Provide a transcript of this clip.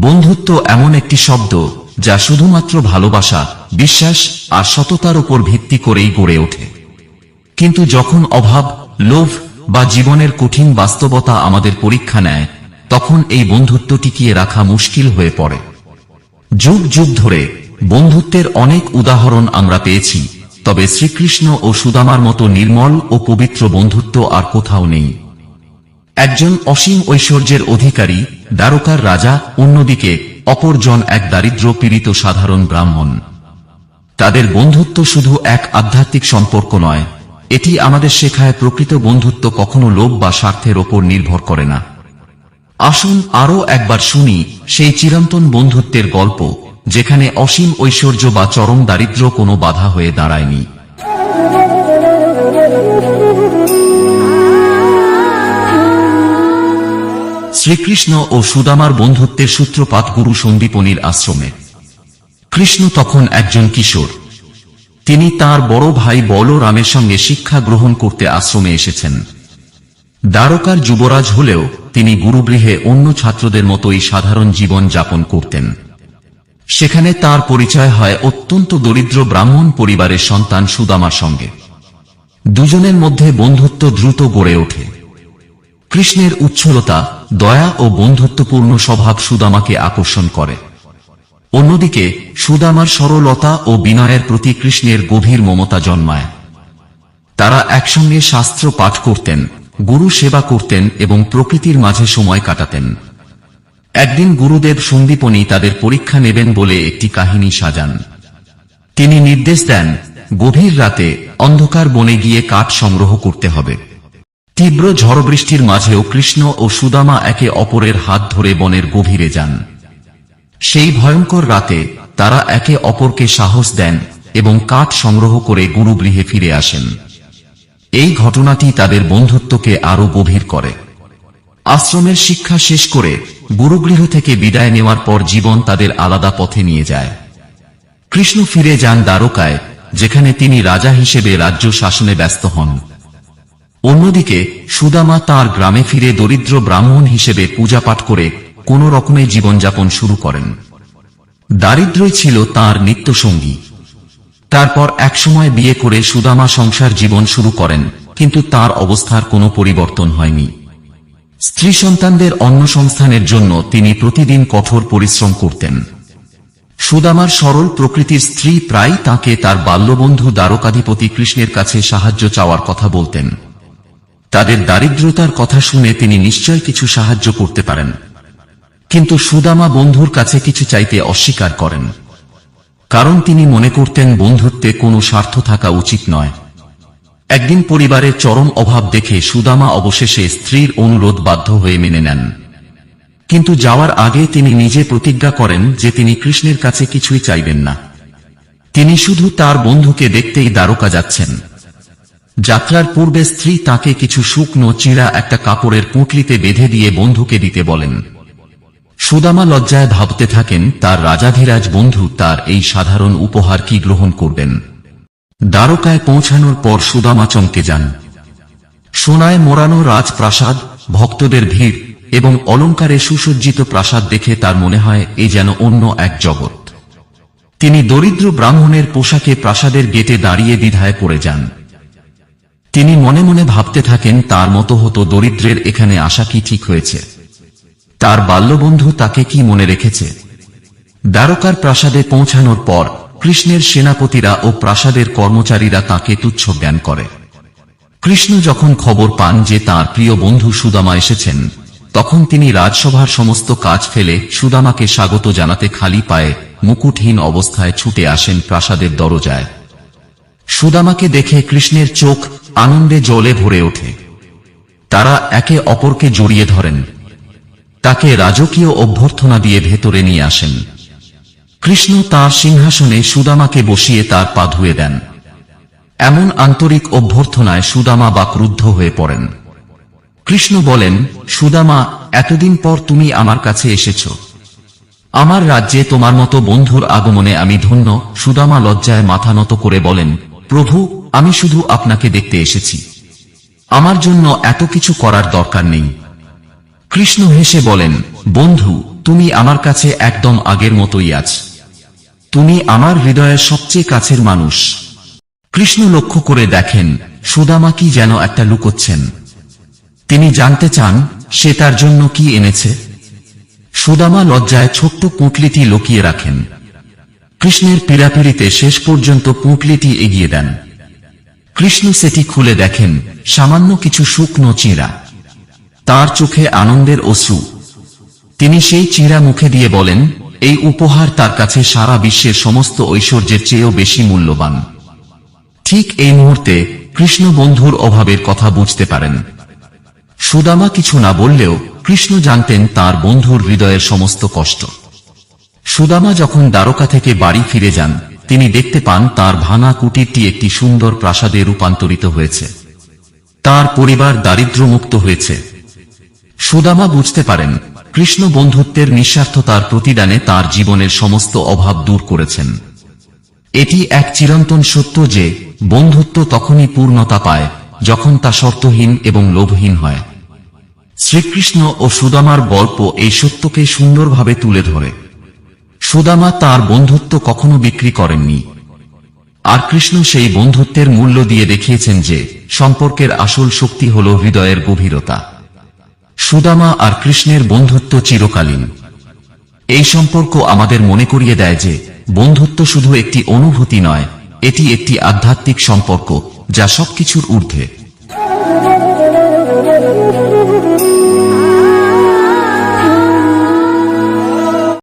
বন্ধুত্ব এমন একটি শব্দ যা শুধুমাত্র ভালোবাসা, বিশ্বাস আর সততার উপর ভিত্তি করেই গড়ে ওঠে। কিন্তু যখন অভাব, লোভ বা জীবনের কঠিন বাস্তবতা আমাদের পরীক্ষা নেয়, তখন এই বন্ধুত্ব টিকিয়ে রাখা মুশকিল হয়ে পড়ে। যুগ যুগ ধরে বন্ধুত্বের অনেক উদাহরণ আমরা পেয়েছি, তবে শ্রীকৃষ্ণ ও সুদামার মতো নির্মল ও পবিত্র বন্ধুত্ব আর কোথাও নেই। একজন অসীম ঐশ্বর্যের অধিকারী, দ্বারকার রাজা, অন্যদিকে অপরজন এক দারিদ্র পীড়িত সাধারণ ব্রাহ্মণ। তাদের বন্ধুত্ব শুধু এক আধ্যাত্মিক সম্পর্ক নয়, এটি আমাদের শেখায় প্রকৃত বন্ধুত্ব কখনো লোভ বা স্বার্থের ওপর নির্ভর করে না। আসুন আরও একবার শুনি সেই চিরন্তন বন্ধুত্বের গল্প, যেখানে অসীম ঐশ্বর্য বা চরম দারিদ্র কোনো বাধা হয়ে দাঁড়ায়নি। শ্রীকৃষ্ণ ও সুদামার বন্ধুত্বের সূত্রপাত গুরু সন্দীপনির আশ্রমে। কৃষ্ণ তখন একজন কিশোর। তিনি তার বড় ভাই বলরামের সঙ্গে শিক্ষা গ্রহণ করতে আশ্রমে এসেছেন। দ্বারকার যুবরাজ হলেও তিনি গুরুগৃহে অন্য ছাত্রদের মতোই সাধারণ জীবন যাপন করতেন। সেখানে তার পরিচয় হয় অত্যন্ত দরিদ্র ব্রাহ্মণ পরিবারের সন্তান সুদামার সঙ্গে। দুজনের মধ্যে বন্ধুত্ব দ্রুত গড়ে ওঠে। কৃষ্ণের উচ্ছলতা দয়া ও বন্ধুত্বপূর্ণ স্বভাব সুদামাকে আকর্ষণ করে। অন্যদিকে, সুদামার সরলতা ও বিনয়ের প্রতি কৃষ্ণের গভীর মমতা জন্মায়। তারা একসঙ্গে শাস্ত্র পাঠ করতেন, গুরু সেবা করতেন এবং প্রকৃতির মাঝে সময় কাটাতেন। একদিন গুরুদেব সন্দীপনী তাদের পরীক্ষা নেবেন বলে একটি কাহিনী সাজান। তিনি নির্দেশ দেন, গভীর রাতে অন্ধকার বনে গিয়ে কাঠ সংগ্রহ করতে হবে। তীব্র ঝড় বৃষ্টির মাঝেও কৃষ্ণ ও সুদামা একে অপরের হাত ধরে বনের গভীরে যান। সেই ভয়ঙ্কর রাতে তারা একে অপরকে সাহস দেন এবং কাঠ সংগ্রহ করে গুরুগৃহে ফিরে আসেন। এই ঘটনাটি তাদের বন্ধুত্বকে আরও গভীর করে। আশ্রমের শিক্ষা শেষ করে গুরুগৃহ থেকে বিদায় নেওয়ার পর জীবন তাদের আলাদা পথে নিয়ে যায়। কৃষ্ণ ফিরে যান দ্বারকায়, যেখানে তিনি রাজা হিসেবে রাজ্য শাসনে ব্যস্ত হন। অন্যদিকে, সুদামা তার গ্রামে ফিরে দরিদ্র ব্রাহ্মণ হিসেবে পূজা পাঠ করে কোন রকমে জীবনযাপন শুরু করেন। দারিদ্রই ছিল তার নিত্যসঙ্গী। তারপর একসময় বিয়ে করে সুদামা সংসার জীবন শুরু করেন, কিন্তু তার অবস্থার কোনো পরিবর্তন হয়নি। স্ত্রী সন্তানদের অন্ন সংস্থানের জন্য তিনি প্রতিদিন কঠোর পরিশ্রম করতেন। সুদামার সরল প্রকৃতির স্ত্রী প্রায় তাকে তার বাল্যবন্ধু দ্বারকাধিপতি কৃষ্ণের কাছে সাহায্য চাওয়ার কথা বলতেন। তাদের দারিদ্রতার কথা শুনে তিনি নিশ্চয় কিছু সাহায্য করতে পারেন। কিন্তু সুদামা বন্ধুর কাছে কিছু চাইতে অস্বীকার করেন। কারণ তিনি মনে করতেন বন্ধুত্বে কোনো স্বার্থ থাকা উচিত নয়। একদিন পরিবারের চরম অভাব দেখে সুদামা অবশেষে স্ত্রীর অনুরোধ বাধ্য হয়ে মেনে নেন। কিন্তু যাওয়ার আগে তিনি নিজে প্রতিজ্ঞা করেন যে তিনি কৃষ্ণের কাছে কিছুই চাইবেন না। তিনি শুধু তার বন্ধুকে দেখতেই দ্বারকা যাচ্ছেন। যাত্রার পূর্বে স্ত্রী তাকে কিছু শুকনো চিরা একটা কাপড়ের পুঁটলিতে বেঁধে দিয়ে বন্ধুকে দিতে বলেন। সুদামা লজ্জায় ভাবতে থাকেন, তার রাজাধিরাজ বন্ধু তার এই সাধারণ উপহার কি গ্রহণ করবেন। দ্বারকায় পৌঁছানোর পর সুদামা চমকে যান। সোনায় মোড়ানো রাজপ্রাসাদ, ভক্তদের ভিড় এবং অলঙ্কারে সুসজ্জিত প্রাসাদ দেখে তার মনে হয় এ যেন অন্য এক জগৎ। তিনি দরিদ্র ব্রাহ্মণের পোশাকে প্রাসাদের গেটে দাঁড়িয়ে দ্বিধায় পড়ে যান। তিনি মনে মনে ভাবতে থাকেন, তার মতো হতো দরিদ্রের এখানে আসা কি ঠিক হয়েছে? তার বাল্যবন্ধু তাকে কি মনে রেখেছে? দ্বারকার প্রাসাদে পৌঁছানোর পর, কৃষ্ণের সেনাপতিরা ও প্রাসাদের কর্মচারীরা তাকে তুচ্ছ জ্ঞান করে। কৃষ্ণ যখন খবর পান যে তার প্রিয় বন্ধু সুদামা এসেছেন, তখন তিনি রাজসভার সমস্ত কাজ ফেলে সুদামাকে স্বাগত জানাতে খালি পায়ে মুকুটহীন অবস্থায় ছুটে আসেন প্রাসাদের দরজায়। সুদামাকে দেখে কৃষ্ণের চোখ আনন্দে জলে ভরে ওঠে। তারা একে অপরকে জড়িয়ে ধরেন। তাকে রাজকীয় অভ্যর্থনা দিয়ে ভেতরে নিয়ে আসেন। কৃষ্ণ তার সিংহাসনে সুদামাকে বসিয়ে তার পা ধুয়ে দেন। এমন আন্তরিক অভ্যর্থনায় সুদামা বা ক্রুদ্ধ হয়ে পড়েন। কৃষ্ণ বলেন, সুদামা, এতদিন পর তুমি আমার কাছে এসেছ। আমার রাজ্যে তোমার মতো বন্ধুর আগমনে আমি ধন্য। সুদামা লজ্জায় মাথা নত করে বলেন প্রভু, আমি শুধু আপনাকে দেখতে এসেছি। আমার জন্য এত কিছু করার দরকার নেই। কৃষ্ণ হেসে বলেন, বন্ধু, তুমি আমার কাছে একদম আগের মতোই আছ। তুমি আমার হৃদয়ের সবচেয়ে কাছের মানুষ। কৃষ্ণ লক্ষ্য করে দেখেন, সুদামা কি যেন একটা লুকোচ্ছেন। তিনি জানতে চান, সে তার জন্য কি এনেছে? সুদামা লজ্জায় ছোট্ট পুঁটলিটি লুকিয়ে রাখেন। কৃষ্ণের পীড়াপিড়িতে শেষ পর্যন্ত পুঁটলিটি এগিয়ে দেন। কৃষ্ণ সেটি খুলে দেখেন, সামান্য কিছু শুকনো চিঁড়া। তার চোখে আনন্দের অশ্রু। তিনি সেই চিঁড়া মুখে দিয়ে বলেন, এই উপহার তার কাছে সারা বিশ্বের সমস্ত ঐশ্বর্যের চেয়েও বেশি মূল্যবান। ঠিক এই মুহূর্তে কৃষ্ণ বন্ধুর অভাবের কথা বুঝতে পারেন। সুদামা কিছু না বললেও কৃষ্ণ জানতেন তার বন্ধুর হৃদয়ের সমস্ত কষ্ট। সুদামা যখন দ্বারকা থেকে বাড়ি ফিরে যান, তিনি দেখতে পান তার ভাঙা কুটিরটি একটি সুন্দর প্রাসাদে রূপান্তরিত হয়েছে। তার পরিবার দারিদ্র্যমুক্ত হয়েছে। সুদামা বুঝতে পারেন, কৃষ্ণ বন্ধুত্বের নিঃস্বার্থতার প্রতিদানে তার জীবনের সমস্ত অভাব দূর করেছেন। এটি এক চিরন্তন সত্য যে, বন্ধুত্ব তখনই পূর্ণতা পায়, যখন তা শর্তহীন এবং লোভহীন হয়। শ্রীকৃষ্ণ ও সুদামার গল্প এই সত্যকে সুন্দরভাবে তুলে ধরে। সুদামা তার বন্ধুত্ব কখনো বিক্রি করেননি। আর কৃষ্ণ সেই বন্ধুত্বের মূল্য দিয়ে দেখিয়েছেন যে সম্পর্কের আসল শক্তি হল হৃদয়ের গভীরতা। সুদামা আর কৃষ্ণের বন্ধুত্ব চিরকালীন। এই সম্পর্ক আমাদের মনে করিয়ে দেয় যে বন্ধুত্ব শুধু একটি অনুভূতি নয়, এটি একটি আধ্যাত্মিক সম্পর্ক যা সবকিছুর ঊর্ধ্বে।